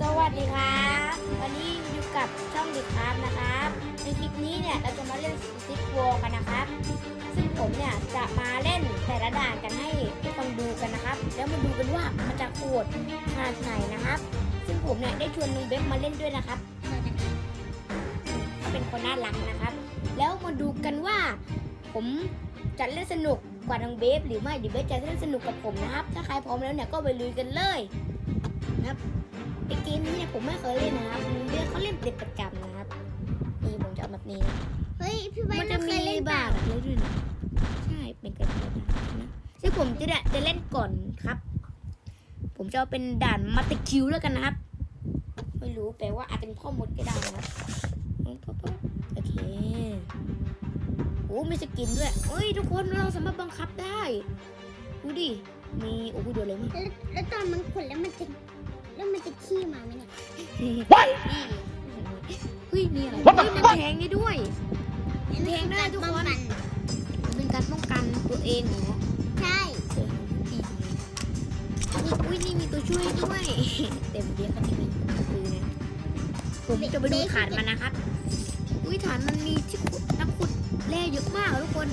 สวัสดีครับ วันนี้อยู่กับช่องดิครับนะครับในคลิปนี้เนี่ยเราจะมาเล่นสติ๊กวอกันนะครับ ซึ่งผมเนี่ยจะมาเล่นแต่ละด่านกันให้ทุกคนดูกันนะครับ แล้วมาดูกันว่ามันจะโหดขนาดไหนนะครับ ซึ่งผมเนี่ยได้ชวนลุงเบฟมาเล่นด้วยนะครับเขาเป็นคนน่ารักนะครับ แล้วมาดูกันว่า ผมจะเล่นสนุกกว่าน้องเบฟหรือไม่ดี๋ยวเบฟจะเล่นสนุกกับผมนะครับ ถ้าใครพร้อมแล้วเนี่ยก็ไปลุยกันเลยนะครับ ไอเกมนี้เนี่ยผมไม่เคยเล่นนะครับลุงเบฟเขาเล่นเป็นประจำนะครับนี่ผมจะเอาแบบนี้นะเฮ้ยพี่ไว้มันเราจะเคมียเล่นเปบาล่าทอะไรด้วยนะใช่เป็นกระดาษนะซึ่งผมจะได้จะเล่นก่อนครับ ผมจะเอาเป็นด่านมัตติคิวแล้วกันนะครับ ไม่รู้แปลว่าอาจเป็นพ่อมดก็ได้นะครับโอเคโอ้มีสกินด้วยเอ้ยทุกคนเราสามารถบังคับได้ดูดิมีโอ้โหเดี๋ยวเลยมั้งแล้วแล้วตอนมันขนแล้วมันจะ แล้วมันจะขี้มาไหมเนี่ยเฮ้ยมีอะไรเฮ้ยมันแทงได้ด้วยมันแทงได้ทุกคนป้องกันมันเป็นการป้องกันตัวเองเหรอใช่เออดีจังเลยนี่อุ้ยนี่มีตัวช่วยด้วยเต็มเดียวกันนี่คือนะผมจะไปดูฐานมันนะครับ อุ้ยฐานมันมีที่ขุดนักขุดแร่เยอะมากอะทุกคน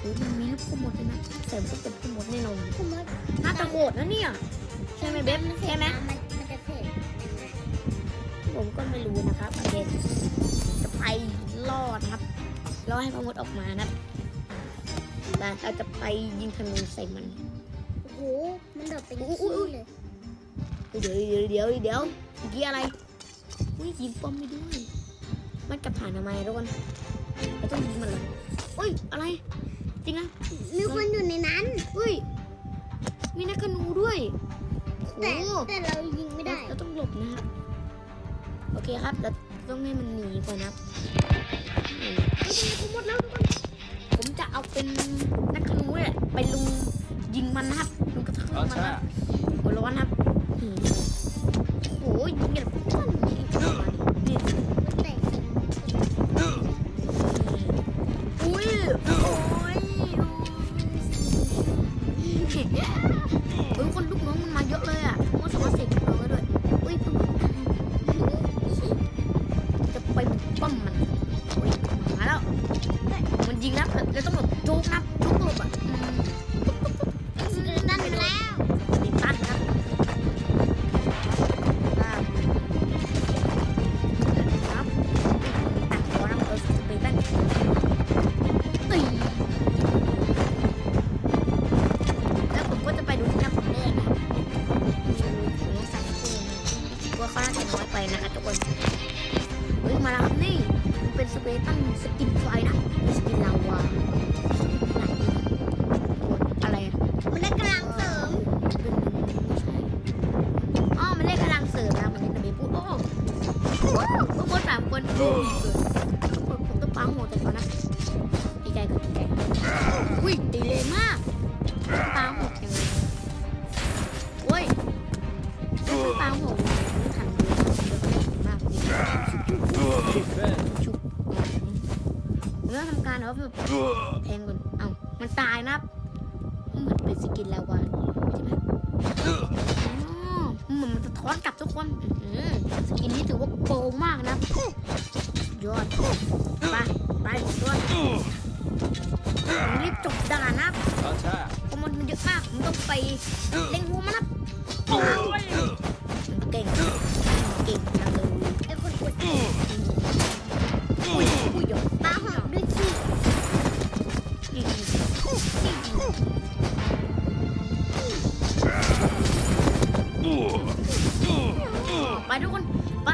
โอ้โหมันมีลูกขมดเลยนะใส่มันต้องเป็นขมดแน่นอนคุณมดน่าจะโหดนะเนี่ยใช่ไหมเบฟใช่ไหมมันมันจะเสร็จผมก็ไม่รู้นะครับประเด็นจะไปรอดนะครับรอให้พมดออกมานะครับแต่เราจะไปยิงธนูใส่มันโอ้โหมันโดดเป็นอุ๊ยขี้อุ๊ยเลยเดี๋ยวเดี๋ยวเดี๋ยวเดี๋ยวเมื่อกี้อะไรอุ้ยยิงป้อมไม่ด้วยมันกลับฐานทำไมทุกคนเราต้องยิงมันเหรออุ้ยอะไรจริงอะมีคนอยู่ในนั้นอุ้ย แต่โหแต่เรายิงไม่ได้ เราต้องหลบนะครับ โอเคครับ เราต้องให้มันหนีก่อนนะครับเฮ้ยมันหมดแล้วทุกคนผมจะเอาเป็นนักขนูเนี่ยไปลุงยิงมันนะครับลุงกระทืบมันนะครับหัวร้อนนะครับอืมโอ้โหยิงแบบ น้อยไปนะคะทุกคนเฮ้ยมาแล้วครับนี่มันเป็นสเปรย์ตั้งสกินไฟนะสกินลาวาอะไรมันได้กำลังเสริมอ๋อมันกำลังเสริมนะมันเรียกระเบพูดโอ้โหพวกมดสามคนเกิดผมต้องปังหัวแต่เขานะดีใจกับดีใจอุ้ยตีเลยมากปังหัว บบแทงก่อนเอ้ามันตายนะมันเหมือนเป็นสกินแล้ววะใช่ไหมอ๋อเหมือนมันจะท้อนกลับทุกคนสกินนี้ถือว่าโปรมากนะยอดไปไปด้วยรีบจบด่านนะเพราะมันมันเยอะมากมันต้องไปเล็งหัวมันนะมันเก่งเก่งจังเลยไอ้คนกด ไปทุกคน ไป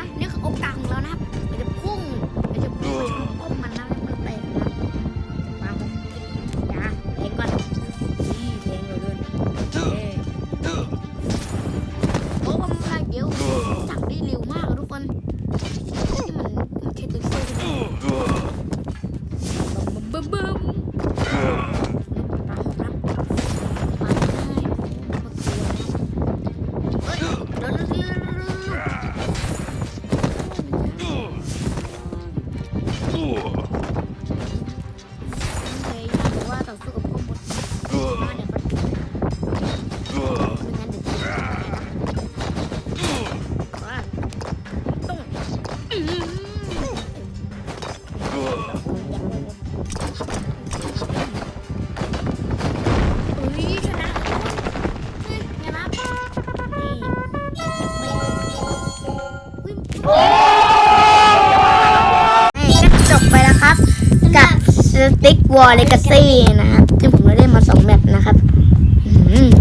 ติ๊กวอลเลกาซี่นะครับซึ่งผมได้เล่นมาสองแมปนะครับ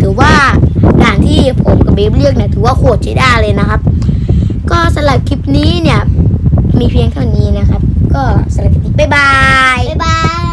ถือว่าด่านที่ผมกับเบฟเลือกเนี่ยถือว่าโคตรใช้ได้เลยนะครับ ก็สำหรับคลิปนี้เนี่ย มีเพียงเท่านี้นะครับ ก็สำหรับคลิปนี้บ๊ายบายบ๊ายบาย